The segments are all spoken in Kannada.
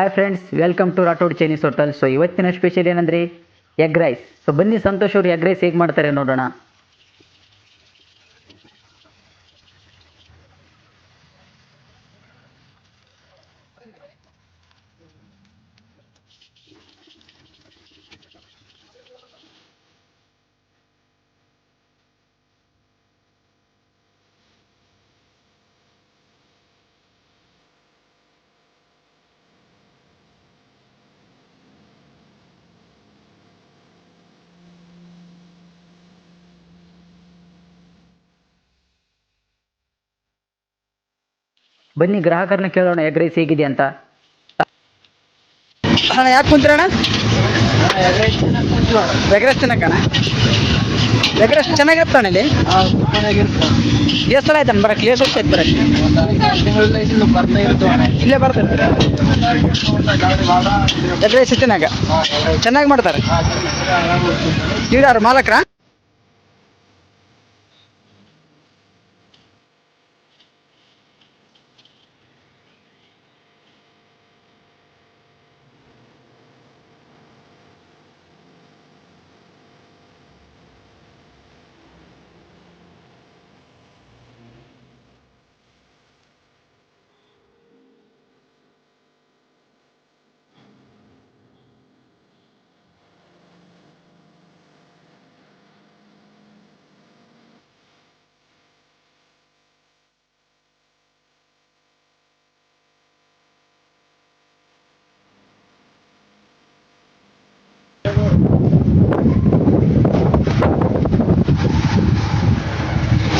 Hi friends welcome to Rathod Chinese hotel so ಇವತ್ತಿನ ಸ್ಪೆಷಲ್ ಏನಂದರೆ ಎಗ್ ರೈಸ್ ಸೊ ಬನ್ನಿ ಸಂತೋಷ್ ಅವರು ಎಗ್ ರೈಸ್ ಹೇಗೆ ಮಾಡ್ತಾರೆ ನೋಡೋಣ. ಬನ್ನಿ ಗ್ರಾಹಕರನ್ನ ಕೇಳೋಣ ಎಗ್ ರೈಸ್ ಹೇಗಿದೆ ಅಂತ. ಅಣ್ಣ ಯಾಕೆ ಕುಂತೀರಣ್ಣ ಎಗ್ ರೈಸ್ ಚೆನ್ನಾಗಿರುತ್ತೆ ಅಣ್ಣ ಇಲ್ಲಿ. ಎಷ್ಟು ಸಲ ಆಯ್ತಾನೆ ಬರಕ್ಕೆ ಎಷ್ಟು ವರ್ಷ ಆಯ್ತು ಬರಕ್ಕೆ ಇಲ್ಲೇ ಬರ್ತೈತೆ ಎಗ್ ರೈಸ್ ತಿನ್ನಾಗ? ಚೆನ್ನಾಗಿ ಮಾಡ್ತಾರೆ. ಇವ್ರು ಯಾರು ಮಾಲಕ್ರ?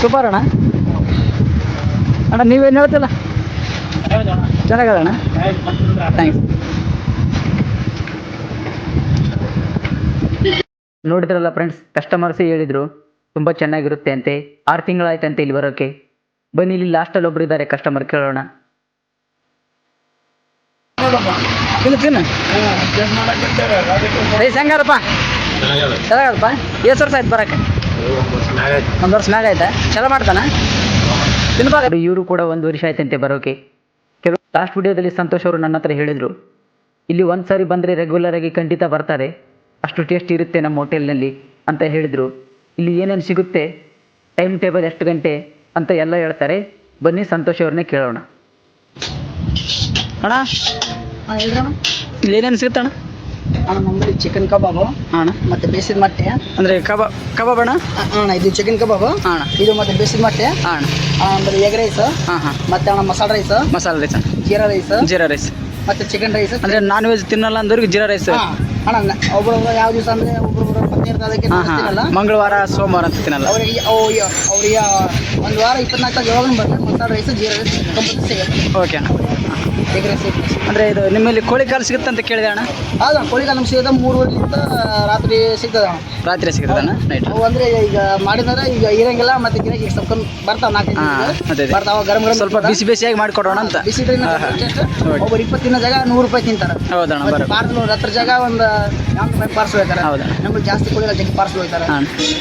ಸೂಪರ್ ಅಣ್ಣ ಅಣ್ಣ ನೀವೇನು ಹೇಳ್ತಿಲ್ಲ? ಚೆನ್ನಾಗದ ಅಣ್ಣ ಥ್ಯಾಂಕ್ಸ್ ನೋಡಿದ್ರಲ್ಲ ಫ್ರೆಂಡ್ಸ್ ಕಸ್ಟಮರ್ಸೇ ಹೇಳಿದ್ರು ತುಂಬ ಚೆನ್ನಾಗಿರುತ್ತೆ ಅಂತೆ ಆರು ತಿಂಗಳಾಯ್ತಂತೆ ಇಲ್ಲಿ ಬರೋಕೆ. ಬನ್ನಿ ಇಲ್ಲಿ ಲಾಸ್ಟಲ್ಲಿ ಒಬ್ರು ಇದ್ದಾರೆ ಕಸ್ಟಮರ್ ಕೇಳೋಣ. ಸಂಗಾರಪ್ಪ. ಹೆಂಗಾರಪ್ಪ ಚೆನ್ನಾಗದಪ್ಪ. ಎಷ್ಟು ವರ್ಷ ಆಯ್ತು ಬರಕ್ಕೆ ಒಂದು ವರ್ಷ ಮ್ಯಾಗ ಆಯ್ತಾ ಚಲ ಮಾಡ್ತಾನ? ತಿನ್ಬಾಗ ಇವರು ಕೂಡ ಒಂದು ವರ್ಷ ಆಯ್ತಂತೆ ಬರೋಕೆ. ಕೆಲವು ಲಾಸ್ಟ್ ವಿಡಿಯೋದಲ್ಲಿ ಸಂತೋಷ್ ಅವರು ನನ್ನ ಹತ್ರ ಹೇಳಿದರು ಇಲ್ಲಿ ಒಂದು ಸಾರಿ ಬಂದರೆ ರೆಗ್ಯುಲರ್ ಆಗಿ ಖಂಡಿತ ಬರ್ತಾರೆ. ಅಷ್ಟು ಟೇಸ್ಟ್ ಇರುತ್ತೆ ನಮ್ಮ ಹೋಟೆಲ್ನಲ್ಲಿ ಅಂತ ಹೇಳಿದರು. ಇಲ್ಲಿ ಏನೇನು ಸಿಗುತ್ತೆ? ಟೈಮ್ ಟೇಬಲ್ ಎಷ್ಟು ಗಂಟೆ? ಅಂತ ಎಲ್ಲ ಹೇಳ್ತಾರೆ. ಬನ್ನಿ ಸಂತೋಷ್ ಅವ್ರನ್ನೇ ಕೇಳೋಣ. ಅಣ್ಣ ಇಲ್ಲಿ ಏನೇನು ಸಿಗುತ್ತಣ್ಣ? ಅಣ್ಣ ನಮ್ಮಲ್ಲಿ ಚಿಕನ್ ಕಬಾಬು ಅಣ್ಣ. ಮತ್ತೆ ಬೇಸಿದ ಮೊಟ್ಟೆ. ಅಂದರೆ ಕಬಾಬ್ ಕಬಾಬ್ ಅಣ್ಣ? ಅಣ್ಣ ಇದು ಚಿಕನ್ ಕಬಾಬು ಅಣ್ಣ. ಇದು ಮತ್ತೆ ಬೇಸಿದ ಮೊಟ್ಟೆ. ಅಣ್ಣ. ಅಂದ್ರೆ ಎಗ್ ರೈಸ್ ಹಾಂ ಹಾಂ. ಮತ್ತೆ ಅಣ್ಣ ಮಸಾಲೆ ರೈಸ್ ಮಸಾಲೆ rice jeera rice jeera rice ಮತ್ತೆ ಚಿಕನ್ ರೈಸ್ ಅಂದರೆ ನಾನ್ ವೆಜ್ ತಿನ್ನಲ್ಲ ಅಂದವ್ರಿಗೆ ಜೀರಾ ರೈಸ್ ಅಣ್ಣ ಒಬ್ರೊಬ್ರು ಯಾವ ದಿವಸ ಅಂದ್ರೆ ಒಬ್ರೊಬ್ರು ಪತ್ನಿ ಅದಕ್ಕೆ ತಿನ್ನಲ್ಲ. ಮಂಗಳವಾರ ಸೋಮವಾರ ಅಂತ ತಿನ್ನಲ್ಲ. ಅವರಿಗೆ ಅವ್ರಿಗೆ ಒಂದು ವಾರ ಇಪ್ಪತ್ನಾಲ್ಕು ತಾಸು ಯಾವಾಗ ಬರ್ತಾರೆ. ಮಸಾಲೆ rice jeera rice compulsory. Okay ಅಣ್ಣ. ಅಂದರೆ ಇದು ನಿಮ್ಮಲ್ಲಿ ಕೋಳಿ ಕಾಲು ಸಿಗುತ್ತೆ ಅಂತ ಕೇಳಿದೆ ಅಣ್ಣ? ಹೌದಾ ಕಾಲು ನಮ್ಗೆ ಸಿಗೋದು ಮೂರುವರೆಲಿಂದ ರಾತ್ರಿ ಸಿಗ್ತದೆ ಅಣ್ಣ. ರಾತ್ರಿ ಸಿಗುತ್ತೆ ಅಣ್ಣ ನೈಟ್ ಅಂದ್ರೆ ಈಗ ಮಾಡಿದ್ರೆ ಈಗ ಇರಂಗಿಲ್ಲ ಮತ್ತೆ ಗಿರಾಕಿ ಈಗ ಸ್ವಲ್ಪ ಬರ್ತಾವ ನಾಲ್ಕು ದಿನಕ್ಕೆ. ಬರ್ತಾವ ಗರಂ ಗರಂ ಸ್ವಲ್ಪ ಬಿಸಿ ಬಿಸಿಯಾಗಿ ಮಾಡ್ಕೊಡೋಣ ಅಂತ. ಬಿಸಿ. ಒಬ್ಬರು ಇಪ್ಪತ್ತು ದಿನ ಜಾಗ ನೂರು ರೂಪಾಯಿ ತಿಂತಾರೆ. ಹೌದಣ್ಣ ಒಂದು ಹತ್ರ ಜಾಗ ಒಂದು ನಾಲ್ಕು ರೂಪಾಯಿ ಪಾರ್ಸಲ್ ಹೋಗ್ತಾರೆ. ಹೌದಾ? ನಮ್ಗೆ ಜಾಸ್ತಿ ಕೋಳಿ ಜಗ್ಗಿ ಪಾರ್ಸಲ್ ಹೋಗ್ತಾರೆ.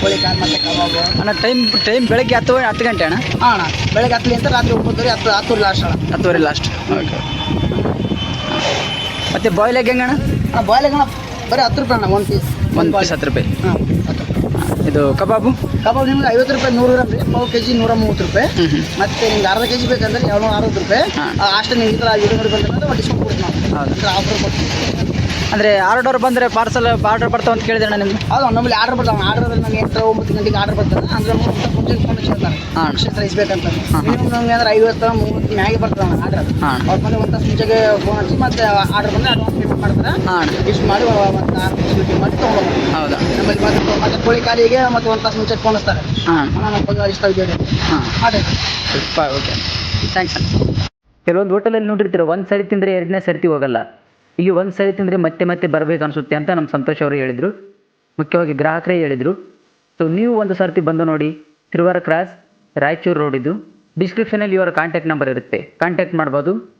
ಕೋಳಿ ಕಾಲು ಮತ್ತೆ ಕಬಾಬು. ಅಣ್ಣ ಟೈಮ್ ಟೈಮ್ ಬೆಳಗ್ಗೆ ಹತ್ತು ಹತ್ತು ಗಂಟೆ ಅಣ್ಣ? ಹಾಂ ಅಣ್ಣ. ಬೆಳಗ್ಗೆ ಹತ್ತಲಿ ಅಂತ ರಾತ್ರಿ ಒಂಬತ್ತುವರೆ ಹತ್ತು ಹತ್ತುವರೆ ಲಾಸ್ಟ್ ಅಣ್ಣ. ಹತ್ತುವರೆ ಲಾಸ್ಟ್ ಓಕೆ. ಮತ್ತೆ ಬಾಯ್ಲ್ ಎಗ್ ಹೆಂಗಣ್ಣ? ಬಾಯ್ಲ್ ಅಣ್ಣ ಬರೀ ಹತ್ತು ರೂಪಾಯಿ ಅಣ್ಣ ಒಂದು ಪೀಸ್ ಒಂದು ಪೀಸ್ ಹತ್ತು ರೂಪಾಯಿ. ಹಾಂ ಹತ್ತು ಇದು ಕಬಾಬು? ಕಬಾಬ್ ನಿಮ್ಗೆ ಐವತ್ತು ರೂಪಾಯಿ ನೂರು ಗ್ರಾಮ್ ರೀ. ಪಾವು ಕೆ ಜಿ ನೂರ ಮೂವತ್ತು ರೂಪಾಯಿ. ಮತ್ತೆ ನಿಮ್ಗೆ ಅರ್ಧ ಕೆ ಜಿ ಬೇಕಂದ್ರೆ ಏಳ್ನೂರ ಅರವತ್ತು ರೂಪಾಯಿ. ಅಷ್ಟು ನಿಮ್ಗೆ ಈ ಥರ ಏಳ್ನೂರು ಬಂದ್ರೆ ಡಿಸ್ಕೌಂಟ್ ಕೊಡ್ತೀವಿ ನಾವು. ಹೌದು. ಆಫರ್ ಕೊಡ್ತೀವಿ. ಅಂದರೆ ಆರ್ಡರ್ ಬಂದರೆ ಪಾರ್ಸಲ್ ಆರ್ಡರ್ ಬರ್ತಾವ ಅಂತ ಕೇಳಿದ್ರೆ ನಿಮ್ಗೆ? ಹೌದು ನಮ್ಮಲ್ಲಿ ಆರ್ಡರ್ ಬರ್ತಾವ. ಆರ್ಡರ್ ನಂಗೆ ಎಂಟು ಒಂಬತ್ತು ಗಂಟೆಗೆ ಆರ್ಡರ್ ಬರ್ತದೆ ಅಂದ್ರೆ ಮುಂಚೆ ಫೋನ್ ಹೇಳ್ತಾರೆ ಹಾಂ. ಎಷ್ಟು ರೈಸ್ ಬೇಕಂತ ಹಾಂ. ಮಿನಿಮಮ್ ನಮ್ಗೆ ಅಂದ್ರೆ ಐವತ್ತು ಮೂವತ್ತು ಮ್ಯಾಗೆ ಬರ್ತದೆ ಆರ್ಡರ್ ಹಾಂ. ಅವ್ರು ಬಂದು ಒಂದು ಮುಂಚೆಗೆ ಫೋನ್ ಹಚ್ಚಿ ಮತ್ತೆ ಆರ್ಡರ್ ಬಂದರೆ ಅಡ್ವಾನ್ಸ್ ಪೇಮೆಂಟ್ ಮಾಡ್ತಾರೆ. ಹಾಂ. ಇಷ್ಟು ಮಾಡಿ ಮತ್ತೆ ಆರು ಮತ್ತೆ ಮಾಡಿ ತೊಗೊಂಡು ಹೌದಾ? ನಮ್ಮಲ್ಲಿ ಮತ್ತೆ ಮತ್ತೆ ಕೋಳಿ ಕಾಲಿಗೆ ಮತ್ತೆ ಒಂದು ತಾಸು ಮುಂಚೆ ಫೋನಿಸ್ತಾರೆ ಹಾಂ. ನಮ್ಮ ಬಗ್ಗೆ ಇಷ್ಟ ಇದ್ದೇವೆ ಹಾಂ. ಅದೇ ಓಕೆ ಥ್ಯಾಂಕ್ಸ್ ಕೆಲವೊಂದು ಹೋಟೆಲಲ್ಲಿ ನೋಡಿರ್ತೀರ ಒಂದು ಸರಿ ತಿಂದರೆ ಎರಡನೇ ಸರ್ತಿ ಹೋಗಲ್ಲ. ಇಲ್ಲಿ ಒಂದು ಸರಿ ತಿಂದರೆ ಮತ್ತೆ ಮತ್ತೆ ಬರಬೇಕು ಅನಿಸುತ್ತೆ ಅಂತ ನಮ್ಮ ಸಂತೋಷ್ ಅವರು ಹೇಳಿದರು. ಮುಖ್ಯವಾಗಿ ಗ್ರಾಹಕರೇ ಹೇಳಿದರು. ಸೊ ನೀವು ಒಂದು ಸರ್ತಿ ಬಂದು ನೋಡಿ ತಿರುವಾರ ಕ್ರಾಸ್ ರಾಯಚೂರು ರೋಡ್ ಇದು. ಡಿಸ್ಕ್ರಿಪ್ಷನಲ್ಲಿ ಇವರ ಕಾಂಟ್ಯಾಕ್ಟ್ ನಂಬರ್ ಇರುತ್ತೆ. ಕಾಂಟ್ಯಾಕ್ಟ್ ಮಾಡ್ಬೋದು.